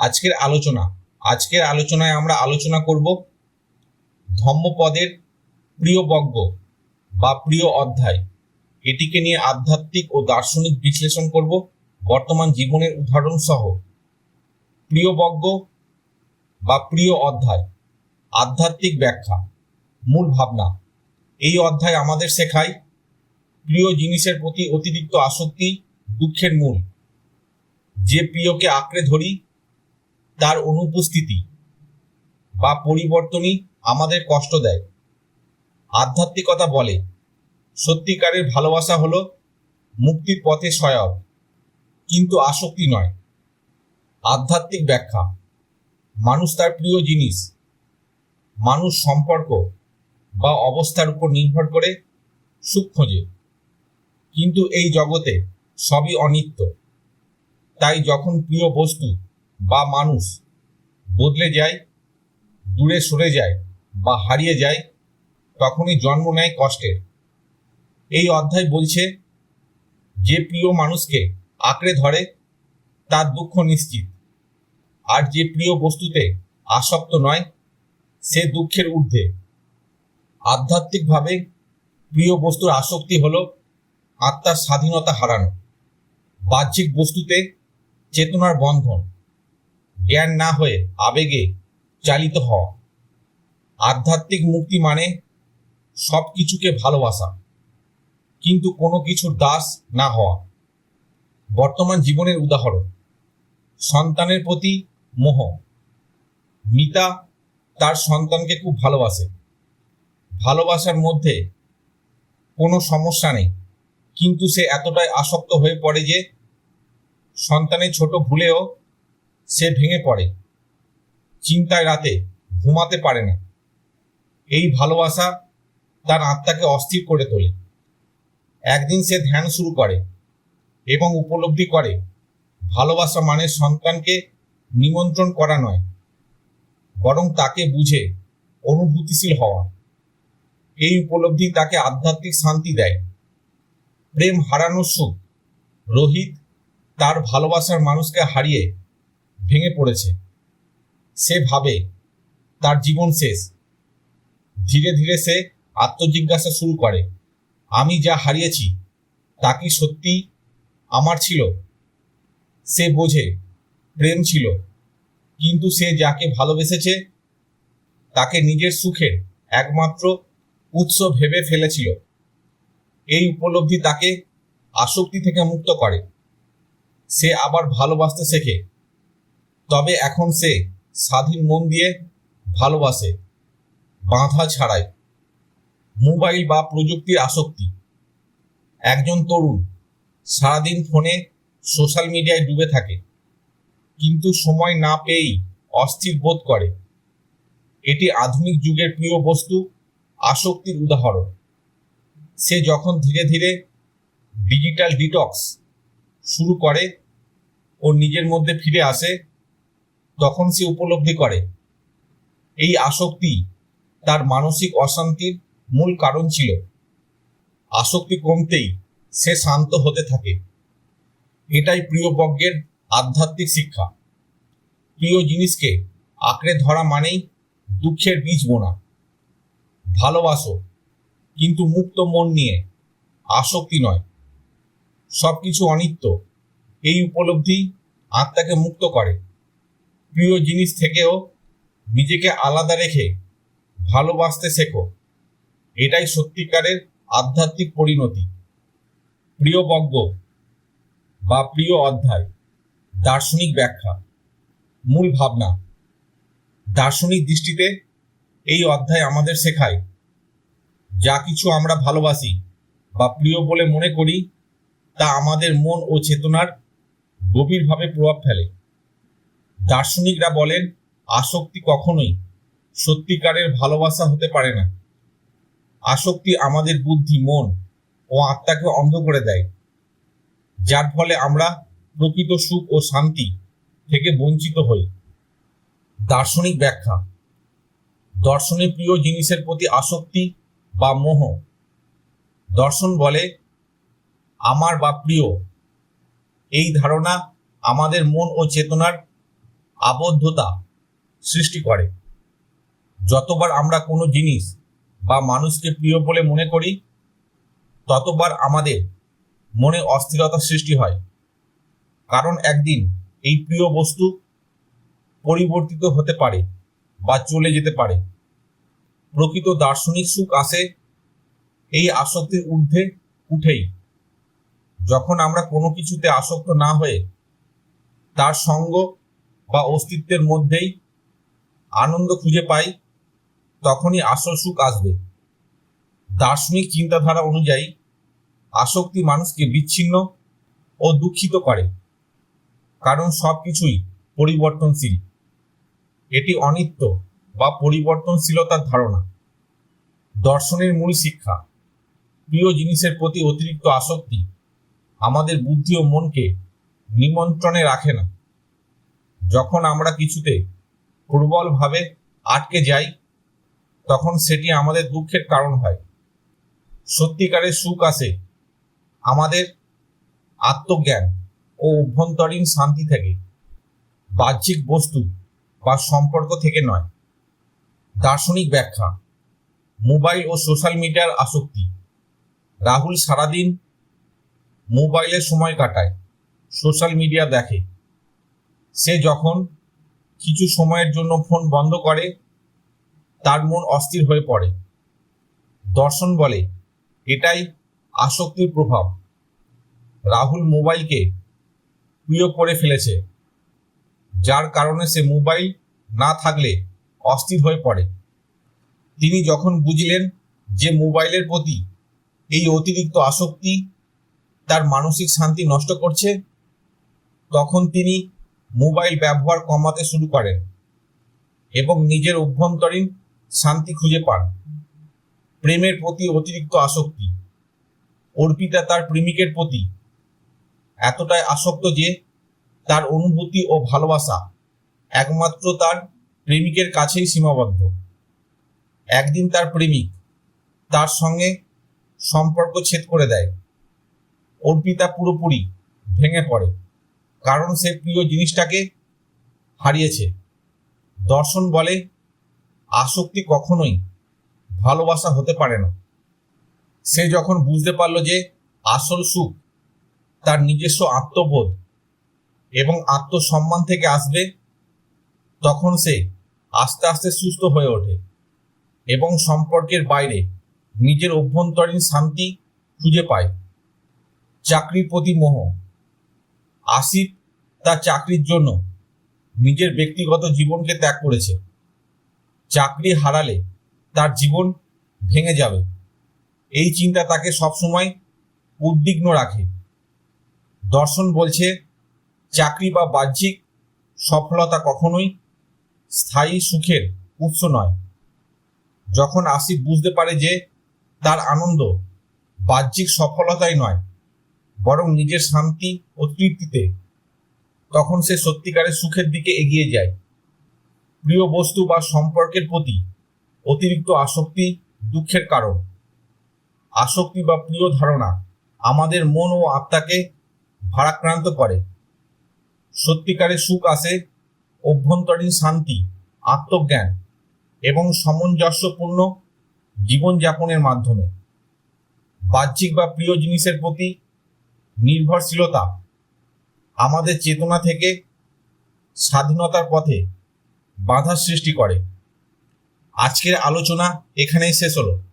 আজকের আলোচনা, আজকের আলোচনায় আমরা আলোচনা করব ধম্মপদের প্রিয় বজ্ঞ বা প্রিয় অধ্যায়। এটিকে নিয়ে আধ্যাত্মিক ও দার্শনিক বিশ্লেষণ করব, বর্তমান জীবনের উদাহরণ সহ প্রিয় বজ্ঞ বা প্রিয় অধ্যায়, আধ্যাত্মিক ব্যাখ্যা, মূল ভাবনা। এই অধ্যায় আমাদের শেখায় প্রিয় জিনিসের প্রতি অতিরিক্ত আসক্তি, দুঃখের মূল। যে প্রিয়কে আঁকড়ে ধরি তার অনুপস্থিতি বা পরিবর্তনই আমাদের কষ্ট দেয়। আধ্যাত্মিকতা বলে, সত্যিকারের ভালোবাসা হলো মুক্তির পথে সহায়ক কিন্তু আসক্তি নয়। আধ্যাত্মিক ব্যাখ্যা, মানুষ তার প্রিয় জিনিস, মানুষ সম্পর্ক বা অবস্থার উপর নির্ভর করে সুখ খোঁজে। কিন্তু এই জগতে সবই অনিত্য, তাই যখন প্রিয় বস্তু বা মানুষ বদলে যায়, দূরে সরে যায় বা হারিয়ে যায়, তখনই জন্ম নেয় কষ্টের। এই অধ্যায় বলছে, যে প্রিয় মানুষকে আঁকড়ে ধরে, তার দুঃখ নিশ্চিত। আর যে প্রিয় বস্তুতে আসক্ত নয়, সে দুঃখের ঊর্ধ্বে। আধ্যাত্মিকভাবে প্রিয় বস্তুর আসক্তি হলো আত্মার স্বাধীনতা হারানো। বাহ্যিক বস্তুতে চেতনার বন্ধন। জ্ঞান না হয়ে আবেগে চালিত হওয়া আধ্যাত্মিক মুক্তি মানে সব কিছুকে ভালোবাসা, কিন্তু কোনো কিছুর দাস না হওয়া। বর্তমান জীবনের উদাহরণ, সন্তানের প্রতি মোহ। মিতা তার সন্তানকে খুব ভালোবাসে। ভালোবাসার মধ্যে কোনো সমস্যা নেই, কিন্তু সে এতটাই আসক্ত হয়ে পড়ে যে সন্তানের ছোট ভুলেও সে ভেঙে পড়ে। চিন্তায় রাতে ঘুমাতে পারে না। এই ভালোবাসা তার আত্মাকে অস্থির করে তোলে। একদিন সে ধ্যান শুরু করে এবং উপলব্ধি করে, ভালোবাসা মানে সন্তানকে নিমন্ত্রণ করা নয়, বরং তাকে বুঝে অনুভূতিশীল হওয়া। এই উপলব্ধি তাকে আধ্যাত্মিক শান্তি দেয়। প্রেম হারানোর সুখ, রোহিত তার ভালোবাসার মানুষকে হারিয়ে ভেঙে পড়েছে। সে ভাবে তার জীবন শেষ। ধীরে ধীরে সে আত্মজিজ্ঞাসা শুরু করে, আমি যা হারিয়েছি, তা কি সত্যি আমার ছিল? সে বোঝে, প্রেম ছিল, কিন্তু সে যাকে ভালোবেসেছে, তাকে নিজের সুখের একমাত্র উৎস ভেবে ফেলেছিল। এই উপলব্ধি তাকে আসক্তি থেকে মুক্ত করে। সে আবার ভালোবাসতে শেখে তবে এখন সে স্বাধীন মন দিয়ে ভালোবাসে, বাঁধা ছাড়াই। মোবাইল বা প্রযুক্তির আসক্তি। একজন তরুণ সারাদিন ফোনে সোশ্যাল মিডিয়ায় ডুবে থাকে, কিন্তু সময় না পেয়েই অস্থির বোধ করে। এটি আধুনিক যুগের প্রিয় বস্তু, আসক্তির উদাহরণ। সে যখন ধীরে ধীরে ডিজিটাল ডিটক্স শুরু করে ও নিজের মধ্যে ফিরে আসে তখন সে উপলব্ধি করে, এই আসক্তি তার মানসিক অশান্তির মূল কারণ ছিল। আসক্তি কমতেই সে শান্ত হতে থাকে। এটাই প্রিয় বজ্ঞের আধ্যাত্মিক শিক্ষা। প্রিয় জিনিসকে আঁকড়ে ধরা মানেই দুঃখের বীজ বোনা। ভালোবাসো, কিন্তু মুক্ত মন নিয়ে আসক্তি নয়। সব কিছু অনিত্য, এই উপলব্ধি আত্মাকে মুক্ত করে। প্রিয় জিনিস থেকেও নিজেকে আলাদা রেখে ভালোবাসতে শেখো। এটাই সত্যিকারের আধ্যাত্মিক পরিণতি। প্রিয় বজ্ঞ বা প্রিয় অধ্যায়, দার্শনিক ব্যাখ্যা। মূল ভাবনা, দার্শনিক দৃষ্টিতে এই অধ্যায় আমাদের শেখায়, যা কিছু আমরা ভালোবাসি বা প্রিয় বলে মনে করি, তা আমাদের মন ও চেতনার গভীরভাবে প্রভাব ফেলে। দার্শনিকরা বলেন, আসক্তি কখনোই সত্যিকারের ভালোবাসা হতে পারে না। আসক্তি আমাদের বুদ্ধি, মন ও আত্মাকে অন্ধ করে দেয়, যার ফলে আমরা প্রকৃত সুখ ও শান্তি থেকে বঞ্চিত হই। দার্শনিক ব্যাখ্যা, দর্শনে প্রিয় জিনিসের প্রতি আসক্তি বা মোহ। দর্শন বলে, আমার বা প্রিয়, এই ধারণা আমাদের মন ও চেতনার আবদ্ধতা সৃষ্টি করে। যতবার আমরা কোনো জিনিস বা মানুষকে প্রিয় বলে মনে করি, ততবার আমাদের মনে অস্থিরতা সৃষ্টি হয়। কারণ একদিন এই প্রিয় বস্তু পরিবর্তিত হতে পারে বা চলে যেতে পারে। প্রকৃত দার্শনিক সুখ আসে এই আসক্তির ঊর্ধ্বে উঠেই। যখন আমরা কোনো কিছুতে আসক্ত না হয়ে তার সঙ্গ বা অস্তিত্বের মধ্যেই আনন্দ খুঁজে পাই, তখনই আসল সুখ আসবে। দার্শনিক চিন্তাধারা অনুযায়ী, আসক্তি মানুষকে বিচ্ছিন্ন ও দুঃখিত করে, কারণ সব কিছুই পরিবর্তনশীল। এটি অনিত্য বা পরিবর্তনশীলতার ধারণা। দর্শনের মূল শিক্ষা, প্রিয় জিনিসের প্রতি অতিরিক্ত আসক্তি আমাদের বুদ্ধি ও মনকে নিমন্ত্রণে রাখে না। যখন আমরা কিছুতে প্রবলভাবে আটকে যাই, তখন সেটি আমাদের দুঃখের কারণ হয়। সত্যিকারের সুখ আসে আমাদের আত্মজ্ঞান ও অভ্যন্তরীণ শান্তি থেকে, বাহ্যিক বস্তু বা সম্পর্ক থেকে নয়। দার্শনিক ব্যাখ্যা, মোবাইল ও সোশ্যাল মিডিয়ার আসক্তি। রাহুল সারাদিন মোবাইলে সময় কাটায়, সোশ্যাল মিডিয়া দেখে। সে যখন কিছু সময়ের জন্য ফোন বন্ধ করে, তার মন অস্থির হয়ে পড়ে। দর্শন বলে, এটাই আসক্তির প্রভাব। রাহুল মোবাইলকে প্রিয় করে ফেলেছে, যার কারণে সে মোবাইল না থাকলে অস্থির হয়ে পড়ে। তিনি যখন বুঝলেন যে মোবাইলের প্রতি এই অতিরিক্ত আসক্তি তার মানসিক শান্তি নষ্ট করছে, তখন তিনি মোবাইল ব্যবহার কমাতে শুরু করেন এবং নিজের অভ্যন্তরীণ শান্তি খুঁজে পান। প্রেমের প্রতি অতিরিক্ত আসক্তি, অর্পিতা তার প্রেমিকের প্রতি এতটাই আসক্ত যে তার অনুভূতি ও ভালোবাসা একমাত্র তার প্রেমিকের কাছেই সীমাবদ্ধ। একদিন তার প্রেমিক তার সঙ্গে সম্পর্ক ছেদ করে দেয়। অর্পিতা পুরোপুরি ভেঙে পড়ে। কারণ সে প্রিয় জিনিসটাকে হারিয়েছে। দর্শন বলে, আসক্তি কখনোই ভালোবাসা হতে পারে না। সে যখন বুঝতে পারল যে আসল সুখ তার নিজস্ব আত্মবোধ এবং আত্মসম্মান থেকে আসবে, তখন সে আস্তে আস্তে সুস্থ হয়ে ওঠে এবং সম্পর্কের বাইরে নিজের অভ্যন্তরীণ শান্তি খুঁজে পায়। চাকরির প্রতি মোহ আসিফ তার চাকরির জন্য নিজের ব্যক্তিগত জীবনকে ত্যাগ করেছে। চাকরি হারালে তার জীবন ভেঙে যাবে। এই চিন্তা তাকে সবসময় উদ্বিগ্ন রাখে। দর্শন বলছে, চাকরি বা বাহ্যিক সফলতা কখনোই স্থায়ী সুখের উৎস নয়। যখন আসিফ বুঝতে পারে যে তার আনন্দ বাহ্যিক সফলতাই নয় বরং নিজের শান্তি ও তৃপ্তিতে তখন সে সত্যিকারের সুখের দিকে এগিয়ে যায়। প্রিয় বস্তু বা সম্পর্কের প্রতি অতিরিক্ত আসক্তি দুঃখের কারণ। আসক্তি বা প্রিয় ধারণা আমাদের মন ও আত্মাকে ভারাক্রান্ত করে। সত্যিকারের সুখ আসে অভ্যন্তরীণ শান্তি, আত্মজ্ঞান এবং সামঞ্জস্যপূর্ণ জীবনযাপনের মাধ্যমে। বাহ্যিক বা প্রিয় জিনিসের প্রতি নির্ভরশীলতা আমাদের চেতনা থেকে স্বাধীনতার পথে বাধা সৃষ্টি করে। আজকের আলোচনা এখানেই শেষ হলো।